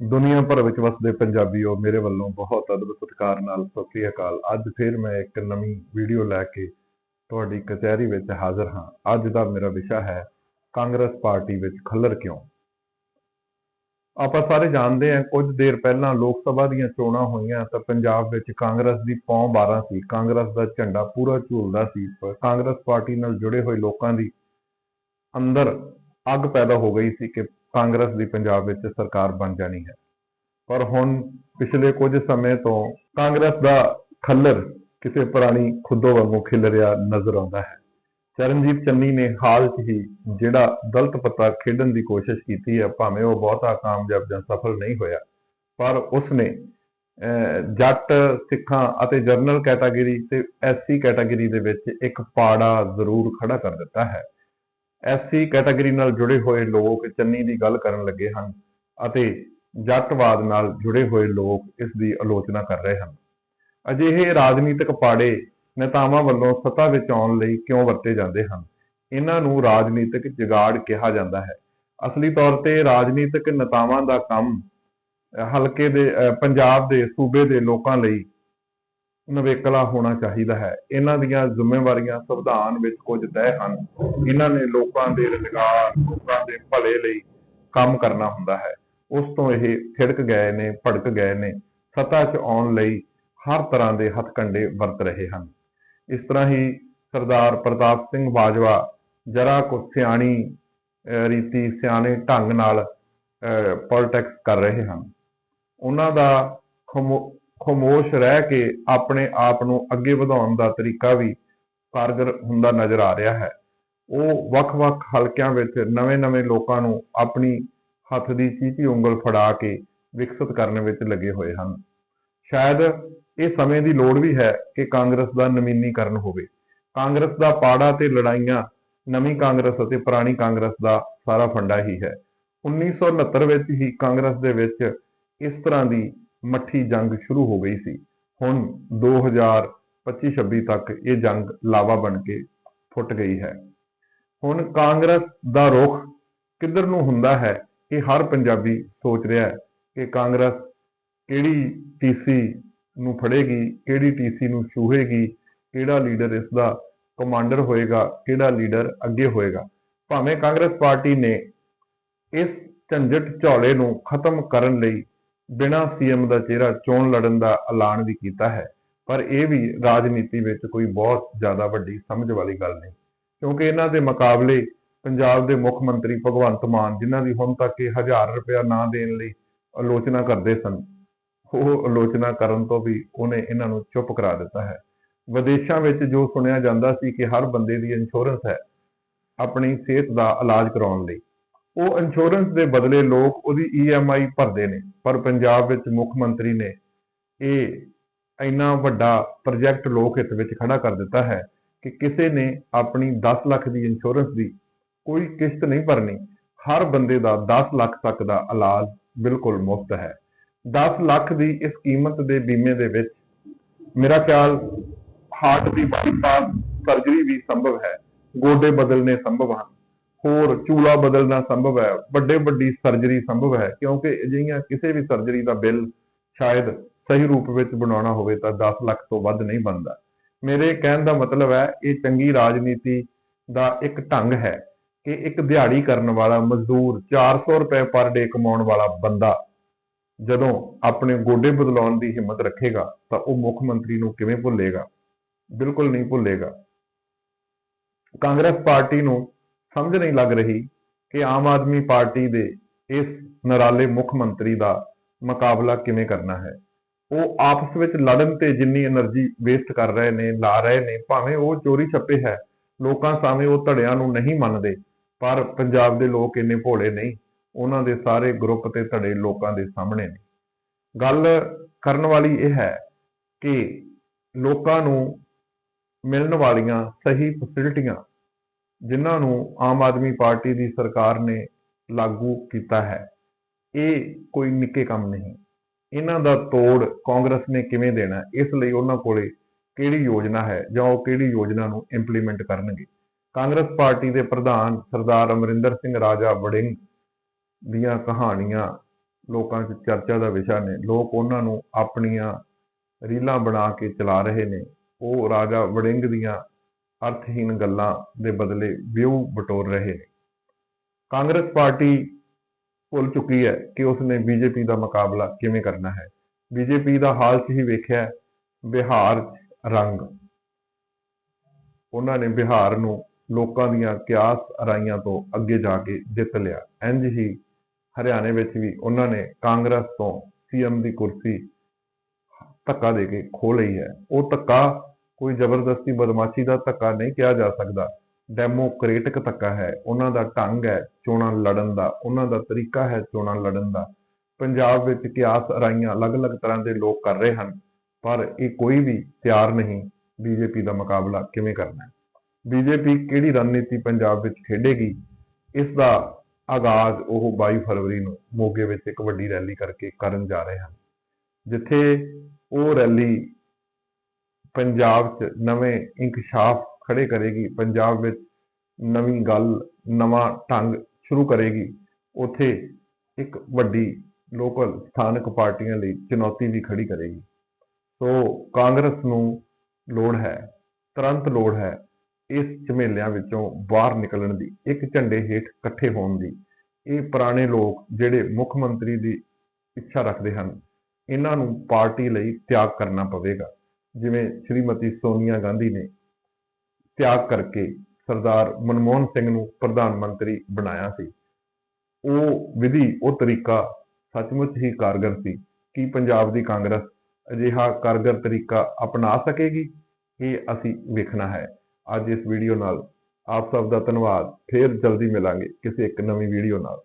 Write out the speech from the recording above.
ਦੁਨੀਆ ਭਰ ਵਿੱਚ ਵਸਦੇ ਪੰਜਾਬੀਓ, ਮੇਰੇ ਵੱਲੋਂ ਬਹੁਤ ਅਦਬ ਸਤਿਕਾਰ ਨਾਲ ਸਤਿ ਸ੍ਰੀ ਅਕਾਲ। ਅੱਜ ਫਿਰ ਮੈਂ ਇੱਕ ਨਵੀਂ ਵੀਡੀਓ ਲੈ ਕੇ ਤੁਹਾਡੀ ਕਚਹਿਰੀ ਵਿੱਚ ਹਾਜ਼ਰ ਹਾਂ। ਅੱਜ ਦਾ ਮੇਰਾ ਵਿਸ਼ਾ ਹੈ, ਕਾਂਗਰਸ ਪਾਰਟੀ ਵਿੱਚ ਖੱਲਰ ਕਿਉਂ? ਆਪਾਂ ਸਾਰੇ ਜਾਣਦੇ ਹਾਂ, ਕੁਝ ਦੇਰ ਪਹਿਲਾਂ ਲੋਕ ਸਭਾ ਦੀਆਂ ਚੋਣਾਂ ਹੋਈਆਂ ਤਾਂ ਪੰਜਾਬ ਵਿੱਚ ਕਾਂਗਰਸ ਦੀ ਪੌਂ 12 ਸੀ। ਕਾਂਗਰਸ ਦਾ ਝੰਡਾ ਪੂਰਾ ਝੂਲਦਾ ਸੀ, ਪਰ ਕਾਂਗਰਸ ਪਾਰਟੀ ਨਾਲ ਜੁੜੇ ਹੋਏ ਲੋਕਾਂ ਦੀ ਅੰਦਰ ਅੱਗ ਪੈਦਾ ਹੋ ਗਈ ਸੀ ਕਿ ਕਾਂਗਰਸ ਦੀ ਪੰਜਾਬ ਵਿੱਚ ਸਰਕਾਰ ਬਣ ਜਾਣੀ ਹੈ। ਪਰ ਹੁਣ ਪਿਛਲੇ ਕੁਝ ਸਮੇਂ ਤੋਂ ਕਾਂਗਰਸ ਦਾ ਖੱਲਰ ਕਿਸੇ ਪੁਰਾਣੀ ਖੁੱਦੋ ਵਾਂਗੂ ਖਿਲ ਰਿਹਾ ਨਜ਼ਰ ਆਉਂਦਾ ਹੈ। ਚਰਨਜੀਤ ਚੰਨੀ ਨੇ ਹਾਲ 'ਚ ਹੀ ਜਿਹੜਾ ਦਲਤ ਪੱਤਾ ਖੇਡਣ ਦੀ ਕੋਸ਼ਿਸ਼ ਕੀਤੀ ਹੈ ਭਾਵੇਂ ਉਹ ਬਹੁਤਾ ਕਾਮਯਾਬ ਜਾਂ ਸਫਲ ਨਹੀਂ ਹੋਇਆ ਪਰ ਉਸਨੇ ਅਹ, ਜੱਟ ਸਿੱਖਾਂ ਅਤੇ ਜਰਨਲ ਕੈਟਾਗਰੀ ਤੇ ਐਸਸੀ ਕੈਟਾਗਰੀ ਦੇ ਵਿੱਚ ਇੱਕ ਪਾੜਾ ਜ਼ਰੂਰ ਖੜਾ ਕਰ ਦਿੱਤਾ ਹੈ। ਐਸਸੀ ਕੈਟਾਗਰੀ ਨਾਲ ਜੁੜੇ ਹੋਏ ਲੋਕ ਚੰਨੀ ਦੀ ਗੱਲ ਕਰਨ ਲੱਗੇ ਹਨ ਅਤੇ ਜੱਟਵਾਦ ਨਾਲ ਜੁੜੇ ਹੋਏ ਲੋਕ ਇਸ ਦੀ ਆਲੋਚਨਾ ਕਰ ਰਹੇ ਹਨ। ਅਜਿਹੇ ਰਾਜਨੀਤਿਕ ਪਾੜੇ ਨੇਤਾਵਾਂ ਵੱਲੋਂ ਸੱਤਾ ਵਿੱਚ ਆਉਣ ਲਈ ਕਿਉਂ ਵਰਤੇ ਜਾਂਦੇ ਹਨ? ਇਹਨਾਂ ਨੂੰ ਰਾਜਨੀਤਿਕ ਜਗਾੜ ਕਿਹਾ ਜਾਂਦਾ ਹੈ। ਅਸਲੀ ਤੌਰ ਤੇ ਰਾਜਨੀਤਿਕ ਨੇਤਾਵਾਂ ਦਾ ਕੰਮ ਹਲਕੇ ਦੇ ਪੰਜਾਬ ਦੇ ਸੂਬੇ ਦੇ ਲੋਕਾਂ ਲਈ ਨਵੇਕਲਾ ਹੋਣਾ ਚਾਹੀਦਾ ਹੈ। ਇਹਨਾਂ ਦੀਆਂ ਜ਼ਿੰਮੇਵਾਰੀਆਂ ਸੰਵਿਧਾਨ ਵਿੱਚ ਕੁਝ ਤੈਅ ਹਨ। ਇਹਨਾਂ ਨੇ ਲੋਕਾਂ ਦੇ ਰੁਜ਼ਗਾਰ, ਲੋਕਾਂ ਦੇ ਭਲੇ ਲਈ ਕੰਮ ਕਰਨਾ ਹੁੰਦਾ ਹੈ। ਉਸ ਤੋਂ ਇਹ ਖਿੜਕ ਗਏ ਨੇ, ਭੜਕ ਗਏ ਨੇ। ਸੱਤਾ 'ਚ ਆਉਣ ਲਈ ਹਰ ਤਰ੍ਹਾਂ ਦੇ ਹੱਥਕੰਡੇ ਵਰਤ ਰਹੇ ਹਨ। ਇਸ ਤਰ੍ਹਾਂ ਹੀ ਸਰਦਾਰ ਪ੍ਰਤਾਪ ਸਿੰਘ ਬਾਜਵਾ ਜਰਾ ਕੁ ਸਿਆਣੀ ਰੀਤੀ, ਸਿਆਣੇ ਢੰਗ ਨਾਲ ਪੋਲਿਟਿਕਸ ਕਰ ਰਹੇ ਹਨ। ਉਹਨਾਂ ਦਾ ਖਮੋ- ਖਾਮੋਸ਼ ਰਹਿ ਕੇ ਆਪਣੇ ਆਪ ਨੂੰ ਅੱਗੇ ਵਧਾਉਣ ਦਾ ਤਰੀਕਾ ਵੀ ਕਾਰਗਰ ਹੁੰਦਾ ਨਜ਼ਰ ਆ ਰਿਹਾ ਹੈ। ਉਹ ਵੱਖ-ਵੱਖ ਹਲਕਿਆਂ ਵਿੱਚ ਨਵੇਂ-ਨਵੇਂ ਲੋਕਾਂ ਨੂੰ ਆਪਣੀ ਹੱਥ ਦੀ ਚੀਚੀ ਉਂਗਲ ਫੜਾ ਕੇ ਵਿਕਸਿਤ ਕਰਨ ਵਿੱਚ ਲੱਗੇ ਹੋਏ ਹਨ। ਸ਼ਾਇਦ ਇਹ ਸਮੇਂ ਦੀ ਲੋੜ ਵੀ ਹੈ ਕਿ ਕਾਂਗਰਸ ਦਾ ਨਵੀਨੀਕਰਨ ਹੋਵੇ। ਕਾਂਗਰਸ ਦਾ ਪਾੜਾ ਤੇ ਲੜਾਈਆਂ ਨਵੀਂ ਕਾਂਗਰਸ ਅਤੇ ਪੁਰਾਣੀ ਕਾਂਗਰਸ ਦਾ ਸਾਰਾ ਫੰਡਾ ਹੀ ਹੈ। 1969 ਵਿੱਚ ਹੀ ਕਾਂਗਰਸ ਦੇ ਵਿੱਚ ਇਸ ਤਰ੍ਹਾਂ ਦੀ ਮੱਠੀ ਜੰਗ ਸ਼ੁਰੂ ਹੋ ਗਈ ਸੀ। ਹੁਣ 2025-26 ਤੱਕ ਇਹ ਜੰਗ ਲਾਵਾ ਬਣ ਕੇ ਫੁੱਟ ਗਈ ਹੈ। ਹੁਣ ਕਾਂਗਰਸ ਦਾ ਰੁਖ ਕਿੱਧਰ ਨੂੰ ਹੁੰਦਾ ਹੈ, ਇਹ ਹਰ ਪੰਜਾਬੀ ਸੋਚ ਰਿਹਾ ਹੈ ਕਿ ਕਾਂਗਰਸ ਕਿਹੜੀ ਟੀਸੀ ਨੂੰ ਫੜੇਗੀ, ਕਿਹੜੀ ਟੀਸੀ ਨੂੰ ਛੂਹੇਗੀ, ਕਿਹੜਾ ਲੀਡਰ ਇਸ ਦਾ ਕਮਾਂਡਰ ਹੋਏਗਾ, ਕਿਹੜਾ ਲੀਡਰ ਅੱਗੇ ਹੋਏਗਾ। ਭਾਵੇਂ ਕਾਂਗਰਸ ਪਾਰਟੀ ਨੇ ਇਸ ਝੰਜਟ ਝੌਲੇ ਨੂੰ ਖਤਮ ਕਰਨ ਲਈ ਬਿਨਾਂ ਸੀਐਮ ਦਾ ਚਿਹਰਾ ਚੋਣ ਲੜਨ ਦਾ ਐਲਾਨ ਵੀ ਕੀਤਾ ਹੈ। ਪਰ ਇਹ ਵੀ ਰਾਜਨੀਤੀ ਵਿੱਚ ਕੋਈ ਬਹੁਤ ਜ਼ਿਆਦਾ ਵੱਡੀ ਸਮਝ ਵਾਲੀ ਗੱਲ ਨਹੀਂ। ਕਿਉਂਕਿ ਇਹਨਾਂ ਦੇ ਮੁਕਾਬਲੇ ਪੰਜਾਬ ਦੇ ਮੁੱਖ ਮੰਤਰੀ ਭਗਵੰਤ ਮਾਨ, ਜਿਨ੍ਹਾਂ ਦੀ ਹੁਣ ਤੱਕ ਇਹ 1000 ਰੁਪਇਆ ਨਾ ਦੇਣ ਲਈ ਆਲੋਚਨਾ ਕਰਦੇ ਸਨ, ਉਹ ਆਲੋਚਨਾ ਕਰਨ ਤੋਂ ਵੀ ਉਹਨੇ ਇਹਨਾਂ ਨੂੰ ਚੁੱਪ ਕਰਾ ਦਿੱਤਾ ਹੈ। ਵਿਦੇਸ਼ਾਂ ਵਿੱਚ ਜੋ ਸੁਣਿਆ ਜਾਂਦਾ ਸੀ ਕਿ ਹਰ ਬੰਦੇ ਦੀ ਇੰਸ਼ੋਰੈਂਸ ਹੈ ਆਪਣੀ ਸਿਹਤ ਦਾ ਇਲਾਜ ਕਰਾਉਣ ਲਈ। ਉਹ ਇੰਸ਼ੋਰੈਂਸ ਦੇ ਬਦਲੇ ਲੋਕ ਉਹਦੀ ਈਐਮਆਈ ਭਰਦੇ ਨੇ, ਪਰ ਪੰਜਾਬ ਵਿੱਚ ਮੁੱਖ ਮੰਤਰੀ ਨੇ ਇਹ ਇੰਨਾ ਵੱਡਾ ਪ੍ਰੋਜੈਕਟ ਲੋਕ ਹਿੱਤ ਵਿੱਚ ਖੜਾ ਕਰ ਦਿੱਤਾ ਹੈ ਕਿ ਕਿਸੇ ਨੇ ਆਪਣੀ 10 ਲੱਖ ਦੀ ਇੰਸ਼ੋਰੈਂਸ ਦੀ ਕੋਈ ਕਿਸ਼ਤ ਨਹੀਂ ਭਰਨੀ। ਹਰ ਬੰਦੇ ਦਾ 10 ਲੱਖ ਤੱਕ ਦਾ ਇਲਾਜ ਬਿਲਕੁਲ ਮੁਫਤ ਹੈ। 10 ਲੱਖ ਦੀ ਇਸ ਕੀਮਤ ਦੇ ਬੀਮੇ ਦੇ ਵਿੱਚ ਮੇਰਾ ਖਿਆਲ ਹਾਰਟ ਦੀ ਬਾਈਪਾਸ ਸਰਜਰੀ ਵੀ ਸੰਭਵ ਹੈ। ਗੋਡੇ ਬਦਲਨੇ ਸੰਭਵ ਹਨ। ਹੋਰ ਚੂਲਾ ਬਦਲਣਾ ਸੰਭਵ ਹੈ, ਵੱਡੇ ਵੱਡੀ ਸਰਜਰੀ ਸੰਭਵ ਹੈ, ਕਿਉਂਕਿ ਅਜਿਹੀਆਂ ਕਿਸੇ ਵੀ ਸਰਜਰੀ ਦਾ ਬਿੱਲ ਸ਼ਾਇਦ ਸਹੀ ਰੂਪ ਵਿੱਚ ਬਣਾਉਣਾ ਹੋਵੇ ਤਾਂ 10 ਲੱਖ ਤੋਂ ਵੱਧ ਨਹੀਂ ਬਣਦਾ। ਮੇਰੇ ਕਹਿਣ ਦਾ ਮਤਲਬ ਹੈ, ਇਹ ਚੰਗੀ ਰਾਜਨੀਤੀ ਦਾ ਇੱਕ ਢੰਗ ਹੈ ਕਿ ਇੱਕ ਦਿਹਾੜੀ ਕਰਨ ਵਾਲਾ ਮਜ਼ਦੂਰ 400 ਰੁਪਏ ਪਰ ਡੇ ਕਮਾਉਣ ਵਾਲਾ ਬੰਦਾ ਜਦੋਂ ਆਪਣੇ ਗੋਡੇ ਬਦਲਾਉਣ ਦੀ ਹਿੰਮਤ ਰੱਖੇਗਾ, ਤਾਂ ਉਹ ਮੁੱਖ ਮੰਤਰੀ ਨੂੰ ਕਿਵੇਂ ਭੁੱਲੇਗਾ? ਬਿਲਕੁਲ ਨਹੀਂ ਭੁੱਲੇਗਾ। ਕਾਂਗਰਸ ਪਾਰਟੀ ਨੂੰ ਸਮਝ ਨਹੀਂ ਲੱਗ ਰਹੀ ਕਿ ਆਮ ਆਦਮੀ ਪਾਰਟੀ ਦੇ ਇਸ ਨਰਾਲੇ ਮੁੱਖ ਮੰਤਰੀ ਦਾ ਮੁਕਾਬਲਾ ਕਿਵੇਂ ਕਰਨਾ ਹੈ। ਉਹ ਆਪਸ ਵਿੱਚ ਲੜਨ ਤੇ ਜਿੰਨੀ એનર્ਜੀ ਵੇਸਟ ਕਰ ਰਹੇ ਨੇ, ਲਾ ਰਹੇ ਨੇ, ਭਾਵੇਂ ਉਹ ਚੋਰੀ ਛੱਪੇ ਹੈ, ਲੋਕਾਂ ਸਾਹਮਣੇ ਉਹ ਧੜਿਆਂ ਨੂੰ ਨਹੀਂ ਮੰਨਦੇ, ਪਰ ਪੰਜਾਬ ਦੇ ਲੋਕ ਇੰਨੇ ਭੋਲੇ ਨਹੀਂ, ਉਹਨਾਂ ਦੇ ਸਾਰੇ ਗਰੁੱਪ ਤੇ ਧੜੇ ਲੋਕਾਂ ਦੇ ਸਾਹਮਣੇ ਨੇ। ਗੱਲ ਕਰਨ ਵਾਲੀ ਇਹ ਹੈ ਕਿ ਲੋਕਾਂ ਨੂੰ ਮਿਲਣ ਵਾਲੀਆਂ ਸਹੀ ਫੈਸਿਲਿਟੀਆਂ ਜਿਨ੍ਹਾਂ ਨੂੰ ਆਮ ਆਦਮੀ ਪਾਰਟੀ ਦੀ ਸਰਕਾਰ ਨੇ ਲਾਗੂ ਕੀਤਾ ਹੈ, ਇਹ ਕੋਈ ਨਿੱਕੇ ਕੰਮ ਨਹੀਂ। ਇਹਨਾਂ ਦਾ ਤੋੜ ਕਾਂਗਰਸ ਨੇ ਕਿਵੇਂ ਦੇਣਾ? ਇਸ ਲਈ ਉਹਨਾਂ ਕੋਲੇ ਕਿਹੜੀ ਯੋਜਨਾ ਹੈ ਜਾਂ ਉਹ ਕਿਹੜੀ ਯੋਜਨਾ ਨੂੰ ਇੰਪਲੀਮੈਂਟ ਕਰਨਗੇ? ਕਾਂਗਰਸ ਪਾਰਟੀ ਦੇ ਪ੍ਰਧਾਨ ਸਰਦਾਰ ਅਮਰਿੰਦਰ ਸਿੰਘ ਰਾਜਾ ਵੜਿੰਗ ਦੀਆਂ ਕਹਾਣੀਆਂ ਲੋਕਾਂ 'ਚ ਚਰਚਾ ਦਾ ਵਿਸ਼ਾ ਨੇ। ਲੋਕ ਉਹਨਾਂ ਨੂੰ ਆਪਣੀਆਂ ਰੀਲਾਂ ਬਣਾ ਕੇ ਚਲਾ ਰਹੇ ਨੇ। ਉਹ ਰਾਜਾ ਵੜਿੰਗ ਦੀਆਂ ਅਰਥਹੀਨ ਗੱਲਾਂ ਦੇ ਬਦਲੇ ਵਿਊ ਬਟੋਰ ਰਹੇ ਨੇ। ਕਾਂਗਰਸ ਪਾਰਟੀ ਭੁੱਲ ਚੁੱਕੀ ਹੈ ਕਿ ਉਸਨੇ ਬੀਜੇਪੀ ਦਾ ਮੁਕਾਬਲਾ ਕਿਵੇਂ ਕਰਨਾ ਹੈ। ਬੀਜੇਪੀ ਦਾ ਹਾਲ 'ਚ ਹੀ ਵੇਖਿਆ ਬਿਹਾਰ ਰੰਗ। ਉਹਨਾਂ ਨੇ ਬਿਹਾਰ ਨੂੰ ਲੋਕਾਂ ਦੀਆਂ ਕਿਆਸ ਅਰਾਈਆਂ ਤੋਂ ਅੱਗੇ ਜਾ ਕੇ ਜਿੱਤ ਲਿਆ। ਇੰਝ ਹੀ ਹਰਿਆਣੇ ਵਿੱਚ ਵੀ ਉਹਨਾਂ ਨੇ ਕਾਂਗਰਸ ਤੋਂ ਸੀਐਮ ਦੀ ਕੁਰਸੀ ਧੱਕਾ ਦੇ ਕੇ ਖੋ ਲਈ ਹੈ। ਉਹ ਧੱਕਾ ਕੋਈ ਜ਼ਬਰਦਸਤੀ ਬਦਮਾਸ਼ੀ ਦਾ ਧੱਕਾ ਨਹੀਂ ਕਿਹਾ ਜਾ ਸਕਦਾ। ਡੈਮੋਕ੍ਰੇਟਿਕ ਧੱਕਾ ਹੈ। ਉਹਨਾਂ ਦਾ ਢੰਗ ਹੈ ਚੋਣਾਂ ਲੜਨ ਦਾ। ਉਹਨਾਂ ਦਾ ਤਰੀਕਾ ਹੈ ਚੋਣਾਂ ਲੜਨ ਦਾ। ਪੰਜਾਬ ਵਿੱਚ ਕਿਆਸ ਅਰਾਈਆਂ ਅਲੱਗ-ਅਲੱਗ ਤਰ੍ਹਾਂ ਦੇ ਲੋਕ ਕਰ ਰਹੇ ਹਨ, ਪਰ ਇਹ ਕੋਈ ਵੀ ਤਿਆਰ ਨਹੀਂ। ਬੀਜੇਪੀ ਦਾ ਮੁਕਾਬਲਾ ਕਿਵੇਂ ਕਰਨਾ ਹੈ? ਬੀਜੇਪੀ ਕਿਹੜੀ ਰਣਨੀਤੀ ਪੰਜਾਬ ਵਿੱਚ ਖੇਡੇਗੀ? ਇਸ ਦਾ ਆਗਾਜ਼ ਉਹ 22 ਫਰਵਰੀ ਨੂੰ ਮੋਗੇ ਵਿੱਚ ਇੱਕ ਵੱਡੀ ਰੈਲੀ ਕਰਕੇ ਕਰਨ ਜਾ ਰਹੇ ਹਨ, ਜਿੱਥੇ ਉਹ ਰੈਲੀ ਪੰਜਾਬ 'ਚ ਨਵੇਂ ਇਨਕਸ਼ਾਫ ਖੜੇ ਕਰੇਗੀ, ਪੰਜਾਬ ਵਿੱਚ ਨਵੀਂ ਗੱਲ, ਨਵਾਂ ਢੰਗ ਸ਼ੁਰੂ ਕਰੇਗੀ। ਉਥੇ ਇੱਕ ਵੱਡੀ ਲੋਕਲ ਸਥਾਨਕ ਪਾਰਟੀਆਂ ਲਈ ਚੁਣੌਤੀ ਵੀ ਖੜੀ ਕਰੇਗੀ। ਸੋ ਕਾਂਗਰਸ ਨੂੰ ਲੋੜ ਹੈ, ਤੁਰੰਤ ਲੋੜ ਹੈ ਇਸ ਝਮੇਲਿਆਂ ਵਿੱਚੋਂ ਬਾਹਰ ਨਿਕਲਣ ਦੀ, ਇੱਕ ਝੰਡੇ ਹੇਠ ਇਕੱਠੇ ਹੋਣ ਦੀ। ਇਹ ਪੁਰਾਣੇ ਲੋਕ ਜਿਹੜੇ ਮੁੱਖ ਮੰਤਰੀ ਦੀ ਇੱਛਾ ਰੱਖਦੇ ਹਨ, ਇਹਨਾਂ ਨੂੰ ਪਾਰਟੀ ਲਈ ਤਿਆਗ ਕਰਨਾ ਪਵੇਗਾ। ਜਿਵੇਂ ਸ਼੍ਰੀਮਤੀ ਸੋਨੀਆ ਗਾਂਧੀ ਨੇ ਤਿਆਗ ਕਰਕੇ ਸਰਦਾਰ ਮਨਮੋਹਨ ਸਿੰਘ ਨੂੰ ਪ੍ਰਧਾਨ ਮੰਤਰੀ ਬਣਾਇਆ ਸੀ। ਉਹ ਵਿਧੀ, ਉਹ ਤਰੀਕਾ ਸੱਚਮੁੱਚ ਹੀ ਕਾਰਗਰ ਸੀ। ਕੀ ਪੰਜਾਬ ਦੀ ਕਾਂਗਰਸ ਅਜਿਹਾ ਕਾਰਗਰ ਤਰੀਕਾ ਅਪਣਾ ਸਕੇਗੀ, ਇਹ ਅਸੀਂ ਵੇਖਣਾ ਹੈ। ਅੱਜ ਇਸ ਵੀਡੀਓ ਨਾਲ ਆਪ ਸਭ ਦਾ ਧੰਨਵਾਦ। ਫੇਰ ਜਲਦੀ ਮਿਲਾਂਗੇ ਕਿਸੇ ਇੱਕ ਨਵੀਂ ਵੀਡੀਓ ਨਾਲ।